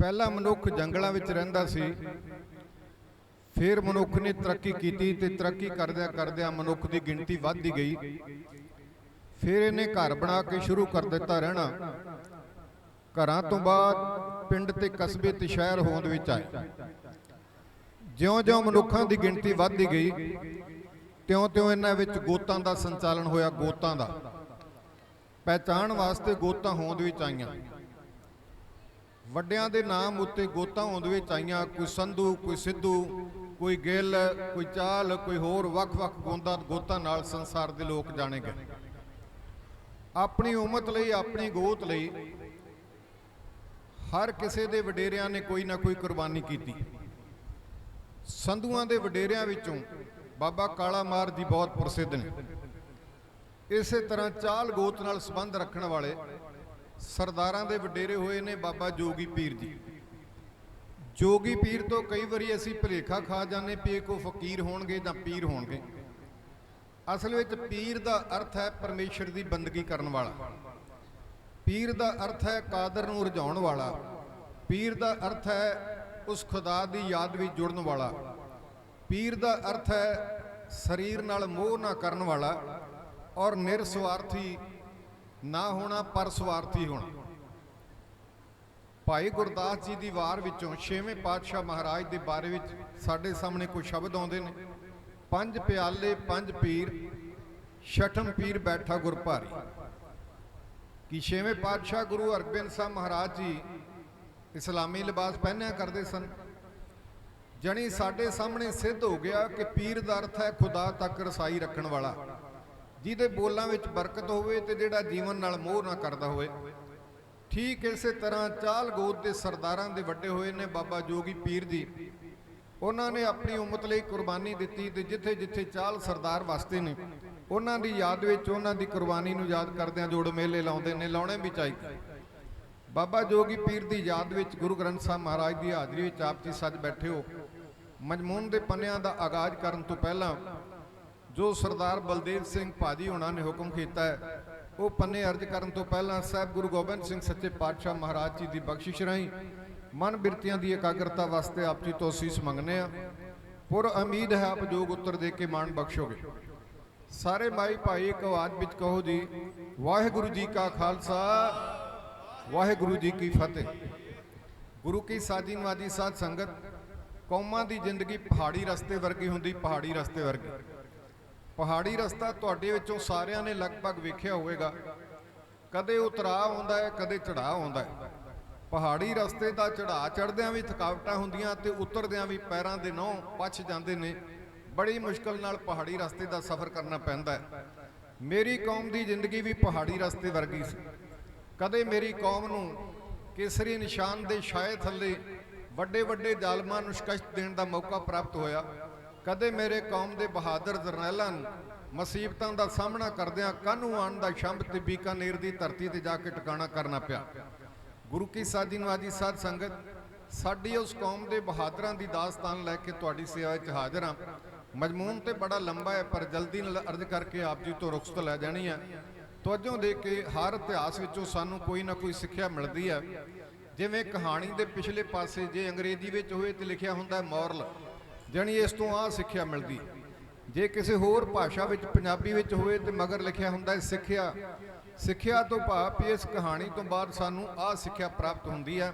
ਪਹਿਲਾ ਮਨੁੱਖ ਜੰਗਲਾਂ ਵਿੱਚ ਰਹਿੰਦਾ ਸੀ, ਫਿਰ ਮਨੁੱਖ ਨੇ ਤਰੱਕੀ ਕੀਤੀ ਤੇ ਤਰੱਕੀ ਕਰਦਿਆਂ ਕਰਦਿਆਂ ਮਨੁੱਖ ਦੀ ਗਿਣਤੀ ਵੱਧਦੀ ਗਈ। ਫਿਰ ਇਹਨੇ ਘਰ ਬਣਾ ਕੇ ਸ਼ੁਰੂ ਕਰ ਦਿੱਤਾ ਰਹਿਣਾ। ਘਰਾਂ ਤੋਂ ਬਾਅਦ ਪਿੰਡ ਤੇ ਕਸਬੇ ਤੇ ਸ਼ਹਿਰ ਹੋਂਦ ਵਿੱਚ ਆਏ। ਜਿਉਂ-ਜਿਉਂ ਮਨੁੱਖਾਂ ਦੀ ਗਿਣਤੀ ਵੱਧਦੀ ਗਈ, ਤਿਉਂ-ਤਿਉਂ ਇਹਨਾਂ ਵਿੱਚ ਗੋਤਾਂ ਦਾ ਸੰਚਾਲਨ ਹੋਇਆ, ਗੋਤਾਂ ਦਾ। ਪਹਿਚਾਣ ਵਾਸਤੇ ਗੋਤਾਂ ਹੋਂਦ ਵਿੱਚ ਆਈਆਂ। ਵੱਡਿਆਂ ਦੇ ਨਾਮ ਉੱਤੇ ਗੋਤਾਂ ਹੋਂਦ ਵਿੱਚ ਆਈਆਂ, ਕੋਈ ਸੰਧੂ, ਕੋਈ ਸਿੱਧੂ, ਕੋਈ ਗਿੱਲ, ਕੋਈ ਚਾਲ, ਕੋਈ ਹੋਰ ਵੱਖ-ਵੱਖ ਗੋਂਦਾਂ, ਗੋਤਾਂ ਨਾਲ ਸੰਸਾਰ ਦੇ ਲੋਕ ਜਾਣੇ ਗਏ। ਆਪਣੀ ਉਮਤ ਲਈ, ਆਪਣੀ ਗੋਤ ਲਈ ਹਰ ਕਿਸੇ ਦੇ ਵਡੇਰਿਆਂ ਨੇ ਕੋਈ ਨਾ ਕੋਈ ਕੁਰਬਾਨੀ ਕੀਤੀ। ਸੰਧੂਆਂ ਦੇ ਵਡੇਰਿਆਂ ਵਿੱਚੋਂ ਬਾਬਾ ਕਾਲਾ ਮਾਰ ਜੀ ਬਹੁਤ ਪ੍ਰਸਿੱਧ ਨੇ। ਇਸੇ ਤਰ੍ਹਾਂ ਚਾਲ ਗੋਤ ਨਾਲ ਸੰਬੰਧ ਰੱਖਣ ਵਾਲੇ ਸਰਦਾਰਾਂ ਦੇ ਵਡੇਰੇ ਹੋਏ ਨੇ ਬਾਬਾ ਜੋਗੀ ਪੀਰ ਜੀ। ਜੋਗੀ ਪੀਰ ਤੋਂ ਕਈ ਵਾਰੀ ਅਸੀਂ ਭਲੇਖਾ ਖਾ ਜਾਂਦੇ ਵੀ ਇਹ ਕੋ ਫਕੀਰ ਹੋਣਗੇ ਜਾਂ ਪੀਰ ਹੋਣਗੇ। ਅਸਲ ਵਿੱਚ ਪੀਰ ਦਾ ਅਰਥ ਹੈ ਪਰਮੇਸ਼ਰ ਦੀ ਬੰਦਗੀ ਕਰਨ ਵਾਲਾ। ਪੀਰ ਦਾ ਅਰਥ ਹੈ ਕਾਦਰ ਨੂੰ ਰਝਾਉਣ ਵਾਲਾ। ਪੀਰ ਦਾ ਅਰਥ ਹੈ ਉਸ ਖੁਦਾ ਦੀ ਯਾਦ ਵਿੱਚ ਜੁੜਨ ਵਾਲਾ। ਪੀਰ ਦਾ ਅਰਥ ਹੈ ਸਰੀਰ ਨਾਲ ਮੋਹ ਨਾ ਕਰਨ ਵਾਲਾ। ਔਰ ਨਿਰਸਵਾਰਥੀ ਨਾ ਹੋਣਾ ਪਰ ਸਵਾਰਥੀ ਹੋਣਾ। ਭਾਈ ਗੁਰਦਾਸ ਜੀ ਦੀ ਵਾਰ ਵਿੱਚੋਂ ਛੇਵੇਂ ਪਾਤਸ਼ਾਹ ਮਹਾਰਾਜ ਦੇ ਬਾਰੇ ਵਿੱਚ ਸਾਡੇ ਸਾਹਮਣੇ ਕੁਝ ਸ਼ਬਦ ਆਉਂਦੇ ਨੇ। ਪੰਜ ਪਿਆਲੇ, ਪੰਜ ਪੀਰ, ਛਠਮ ਪੀਰ ਬੈਠਾ ਗੁਰਭਾਰੀ। ਕਿ ਛੇਵੇਂ ਪਾਤਸ਼ਾਹ ਗੁਰੂ ਹਰਗੋਬਿੰਦ ਸਾਹਿਬ ਮਹਾਰਾਜ ਜੀ ਇਸਲਾਮੀ ਲਿਬਾਸ ਪਹਿਨਿਆ ਕਰਦੇ ਸਨ? ਜਣੀ ਸਾਡੇ ਸਾਹਮਣੇ ਸਿੱਧ ਹੋ ਗਿਆ ਕਿ ਪੀਰ ਦਾ ਅਰਥ ਹੈ ਖੁਦਾ ਤੱਕ ਰਸਾਈ ਰੱਖਣ ਵਾਲਾ। ਜਿਹਦੇ ਬੋਲਾਂ ਵਿੱਚ ਬਰਕਤ ਹੋਵੇ ਤੇ ਜਿਹੜਾ ਜੀਵਨ ਨਾਲ ਮੋਹ ਨਾ ਕਰਦਾ ਹੋਵੇ। ਠੀਕ ਇਸੇ ਤਰ੍ਹਾਂ ਚਾਲ ਗੋਦ ਦੇ ਸਰਦਾਰਾਂ ਦੇ ਵੱਡੇ ਹੋਏ ਨੇ ਬਾਬਾ ਜੋਗੀ ਪੀਰ ਜੀ। ਉਹਨਾਂ ਨੇ ਆਪਣੀ ਉਮਤ ਲਈ ਕੁਰਬਾਨੀ ਦਿੱਤੀ ਤੇ ਜਿੱਥੇ ਜਿੱਥੇ ਚਾਲ ਸਰਦਾਰ ਵਸਦੇ ਨੇ, ਉਹਨਾਂ ਦੀ ਯਾਦ ਵਿੱਚ ਉਹਨਾਂ ਦੀ ਕੁਰਬਾਨੀ ਨੂੰ ਯਾਦ ਕਰਦਿਆਂ ਜੋੜ ਮੇਲੇ ਲਾਉਂਦੇ ਨੇ, ਲਾਉਣੇ ਵੀ ਚਾਹੀਦੇ। ਬਾਬਾ ਜੋਗੀ ਪੀਰ ਦੀ ਯਾਦ ਵਿੱਚ ਗੁਰੂ ਗ੍ਰੰਥ ਸਾਹਿਬ ਮਹਾਰਾਜ ਦੀ ਹਾਜ਼ਰੀ ਵਿੱਚ ਆਪ ਜੀ ਸੱਜ ਬੈਠੇ ਹੋ। ਮਜਮੂਨ ਦੇ ਪੰਨਿਆਂ ਦਾ ਆਗਾਜ਼ ਕਰਨ ਤੋਂ ਪਹਿਲਾਂ ਜੋ ਸਰਦਾਰ ਬਲਦੇਵ ਸਿੰਘ ਭਾਜੀ ਹੋਣਾ ਨੇ ਹੁਕਮ ਕੀਤਾ ਹੈ, ਉਹ ਪੰਨੇ ਅਰਜ ਕਰਨ ਤੋਂ ਪਹਿਲਾਂ ਸਾਹਿਬ ਗੁਰੂ ਗੋਬਿੰਦ ਸਿੰਘ ਸੱਚੇ ਪਾਤਸ਼ਾਹ ਮਹਾਰਾਜ ਜੀ ਦੀ ਬਖਸ਼ਿਸ਼ ਰਾਹੀਂ ਮਨ ਬਿਰਤੀਆਂ ਦੀ ਇਕਾਗਰਤਾ ਵਾਸਤੇ ਆਪ ਜੀ ਤੋਂ ਅਸੀਸ ਮੰਗਨੇ ਆ। ਪੁਰ ਉਮੀਦ ਹੈ ਆਪ ਜੋਗ ਉੱਤਰ ਦੇ ਕੇ ਮਾਣ ਬਖਸ਼ੋਗੇ। ਸਾਰੇ ਮਾਈ ਭਾਈ, ਇੱਕ ਆਵਾਜ਼ ਵਿੱਚ ਕਹੋ ਜੀ, ਵਾਹਿਗੁਰੂ ਜੀ ਕਾ ਖਾਲਸਾ, ਵਾਹਿਗੁਰੂ ਜੀ ਕੀ ਫਤਿਹ। ਗੁਰੂ ਕੀ ਸਾਜੀ ਨਵਾਜੀ ਸਾਧ ਸੰਗਤ, ਕੌਮਾਂ ਦੀ ਜ਼ਿੰਦਗੀ ਪਹਾੜੀ ਰਸਤੇ ਵਰਗੀ ਹੁੰਦੀ, ਪਹਾੜੀ ਰਸਤੇ ਵਰਗੀ। ਪਹਾੜੀ ਰਸਤਾ ਤੁਹਾਡੇ ਵਿੱਚੋਂ ਸਾਰਿਆਂ ਨੇ ਲਗਭਗ ਵੇਖਿਆ ਹੋਵੇਗਾ। ਕਦੇ ਉਤਰਾਅ ਆਉਂਦਾ ਹੈ, ਕਦੇ ਚੜਾਅ ਆਉਂਦਾ ਹੈ। ਪਹਾੜੀ ਰਸਤੇ ਦਾ ਚੜਾਅ ਚੜਦਿਆਂ ਵੀ ਥਕਾਵਟਾਂ ਹੁੰਦੀਆਂ ਤੇ ਉਤਰਦਿਆਂ ਵੀ ਪੈਰਾਂ ਦੇ ਨਹੁੰ ਪਛ ਜਾਂਦੇ ਨੇ। ਬੜੀ ਮੁਸ਼ਕਲ ਨਾਲ ਪਹਾੜੀ ਰਸਤੇ ਦਾ ਸਫ਼ਰ ਕਰਨਾ ਪੈਂਦਾ ਹੈ। ਮੇਰੀ ਕੌਮ ਦੀ ਜ਼ਿੰਦਗੀ ਵੀ ਪਹਾੜੀ ਰਸਤੇ ਵਰਗੀ ਸੀ। ਕਦੇ ਮੇਰੀ ਕੌਮ ਨੂੰ ਕੇਸਰੀ ਨਿਸ਼ਾਨ ਦੇ ਛਾਏ ਥੱਲੇ ਵੱਡੇ ਵੱਡੇ ਜ਼ਾਲਮਾਂ ਨੂੰ ਸ਼ਿਕਸਤ ਦੇਣ ਦਾ ਮੌਕਾ ਪ੍ਰਾਪਤ ਹੋਇਆ। ਕਦੇ ਮੇਰੇ ਕੌਮ ਦੇ ਬਹਾਦਰ ਜਰਨੈਲਾਂ ਨੂੰ ਮੁਸੀਬਤਾਂ ਦਾ ਸਾਹਮਣਾ ਕਰਦਿਆਂ ਕਾਨੂੰ ਆਣ ਦਾ ਸ਼ੰਭ ਤੇ ਬੀਕਾਨੇਰ ਦੀ ਧਰਤੀ ਤੇ ਜਾ ਕੇ ਟਿਕਾਣਾ ਕਰਨਾ ਪਿਆ। ਗੁਰੂ ਕੀ ਸਾਜੀ ਨਵਾਜੀ ਸਾਧ ਸੰਗਤ, ਸਾਡੀ ਉਸ ਕੌਮ ਦੇ ਬਹਾਦਰਾਂ ਦੀ ਦਾਸਤਾਨ ਲੈ ਕੇ ਤੁਹਾਡੀ ਸੇਵਾ ਵਿੱਚ ਹਾਜ਼ਰ ਹਾਂ। ਮਜਮੂਨ ਤੇ ਬੜਾ ਲੰਬਾ ਹੈ, ਪਰ ਜਲਦੀ ਨਾਲ ਅਰਜ਼ ਕਰਕੇ ਆਪ ਜੀ ਤੋਂ ਰੁਖਸਤ ਲੈ ਜਾਣੀ ਹੈ। ਤਵੱਜੋ ਦੇ ਕੇ ਹਰ ਇਤਿਹਾਸ ਵਿੱਚੋਂ ਸਾਨੂੰ ਕੋਈ ਨਾ ਕੋਈ ਸਿੱਖਿਆ ਮਿਲਦੀ ਹੈ। ਜਿਵੇਂ ਕਹਾਣੀ ਦੇ ਪਿਛਲੇ ਪਾਸੇ ਜੇ ਅੰਗਰੇਜ਼ੀ ਵਿੱਚ ਹੋਵੇ ਤੇ ਲਿਖਿਆ ਹੁੰਦਾ ਮੋਰਲ। ਜਾਣੀ ਇਸ ਤੋਂ ਆਹ ਸਿੱਖਿਆ ਮਿਲਦੀ। ਜੇ ਕਿਸੇ ਹੋਰ ਭਾਸ਼ਾ ਵਿੱਚ, ਪੰਜਾਬੀ ਵਿੱਚ ਹੋਵੇ ਤੇ ਮਗਰ ਲਿਖਿਆ ਹੁੰਦਾ ਹੈ ਸਿੱਖਿਆ। ਸਿੱਖਿਆ ਤੋਂ ਭਾਵ ਇਸ ਕਹਾਣੀ ਤੋਂ ਬਾਅਦ ਸਾਨੂੰ ਆਹ ਸਿੱਖਿਆ ਪ੍ਰਾਪਤ ਹੁੰਦੀ ਹੈ।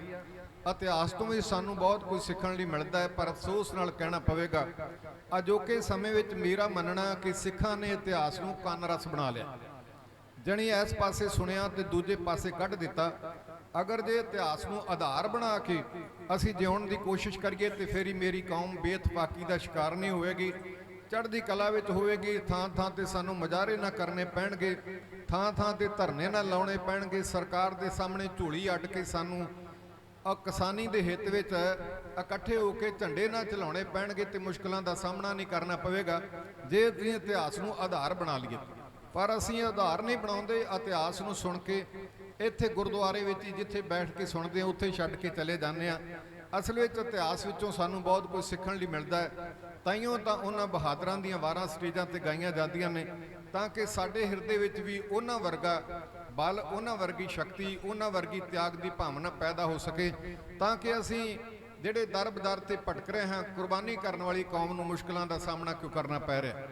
ਇਤਿਹਾਸ ਤੋਂ ਵੀ ਸਾਨੂੰ ਬਹੁਤ ਕੁਝ ਸਿੱਖਣ ਲਈ ਮਿਲਦਾ ਹੈ, ਪਰ ਅਫਸੋਸ ਨਾਲ ਕਹਿਣਾ ਪਵੇਗਾ, ਅਜੋਕੇ ਸਮੇਂ ਵਿੱਚ ਮੇਰਾ ਮੰਨਣਾ ਕਿ ਸਿੱਖਾਂ ਨੇ ਇਤਿਹਾਸ ਨੂੰ ਕੰਨ ਰਸ ਬਣਾ ਲਿਆ। ਜਣੀ ਇਸ ਪਾਸੇ ਸੁਣਿਆ ਤੇ ਦੂਜੇ ਪਾਸੇ ਕੱਢ ਦਿੱਤਾ ਅਗਰ ਜੇ ਇਤਿਹਾਸ ਨੂੰ ਆਧਾਰ ਬਣਾ ਕੇ ਅਸੀਂ ਜਿਉਣ ਦੀ ਕੋਸ਼ਿਸ਼ ਕਰੀਏ ਤੇ ਫੇਰ ਹੀ ਮੇਰੀ ਕੌਮ ਬੇਤਫਾਕੀ ਦਾ ਸ਼ਿਕਾਰ ਨਹੀਂ ਹੋਵੇਗੀ। ਚੜ੍ਹਦੀ ਕਲਾ ਵਿੱਚ ਹੋਵੇਗੀ ਥਾਂ ਥਾਂ ਤੇ ਸਾਨੂੰ ਮਜ਼ਾਰੇ ਨਾ ਕਰਨੇ ਪੈਣਗੇ ਥਾਂ ਥਾਂ ਤੇ ਧਰਨੇ ਨਾ ਲਾਉਣੇ ਪੈਣਗੇ, ਸਰਕਾਰ ਦੇ ਸਾਹਮਣੇ ਝੂਲੀ ਅੱਡ ਕੇ ਸਾਨੂੰ ਆ ਕਿਸਾਨੀ ਦੇ ਹਿੱਤ ਵਿੱਚ ਇਕੱਠੇ ਹੋ ਕੇ ਝੰਡੇ ਨਾ ਚਲਾਉਣੇ ਪੈਣਗੇ ਤੇ ਮੁਸ਼ਕਲਾਂ ਦਾ ਸਾਹਮਣਾ ਨਹੀਂ ਕਰਨਾ ਪਵੇਗਾ। ਜੇ ਅਸੀਂ ਇਤਿਹਾਸ ਨੂੰ ਆਧਾਰ ਬਣਾ ਲਈਏ, ਪਰ ਅਸੀਂ ਆਧਾਰ ਨਹੀਂ ਬਣਾਉਂਦੇ, ਇਤਿਹਾਸ ਨੂੰ ਸੁਣ ਕੇ ਇੱਥੇ ਗੁਰਦੁਆਰੇ ਵਿੱਚ ਹੀ ਜਿੱਥੇ ਬੈਠ ਕੇ ਸੁਣਦੇ ਆ ਉੱਥੇ ਛੱਡ ਕੇ ਚਲੇ ਜਾਂਦੇ ਆ ਅਸਲ ਵਿੱਚ ਇਤਿਹਾਸ ਵਿੱਚੋਂ ਸਾਨੂੰ ਬਹੁਤ ਕੁਝ ਸਿੱਖਣ ਲਈ ਮਿਲਦਾ ਹੈ। ਤਾਈਓ ਤਾਂ ਉਹਨਾਂ ਬਹਾਦਰਾਂ ਦੀਆਂ ਵਾਰਾਂ ਸਟੇਜਾਂ ਤੇ ਗਾਈਆਂ ਜਾਂਦੀਆਂ ਨੇ, ਤਾਂ ਕਿ ਸਾਡੇ ਹਿਰਦੇ ਵਿੱਚ ਵੀ ਉਹਨਾਂ ਵਰਗਾ ਬਲ, ਉਹਨਾਂ ਵਰਗੀ ਸ਼ਕਤੀ, ਉਹਨਾਂ ਵਰਗੀ ਤਿਆਗ ਦੀ ਭਾਵਨਾ ਪੈਦਾ ਹੋ ਸਕੇ, ਤਾਂ ਕਿ ਅਸੀਂ ਜਿਹੜੇ ਦਰ ਤੇ ਭਟਕ ਰਹੇ ਹਾਂ, ਕੁਰਬਾਨੀ ਕਰਨ ਵਾਲੀ ਕੌਮ ਨੂੰ ਮੁਸ਼ਕਲਾਂ ਦਾ ਸਾਹਮਣਾ ਕਿਉਂ ਕਰਨਾ ਪੈ ਰਿਹਾ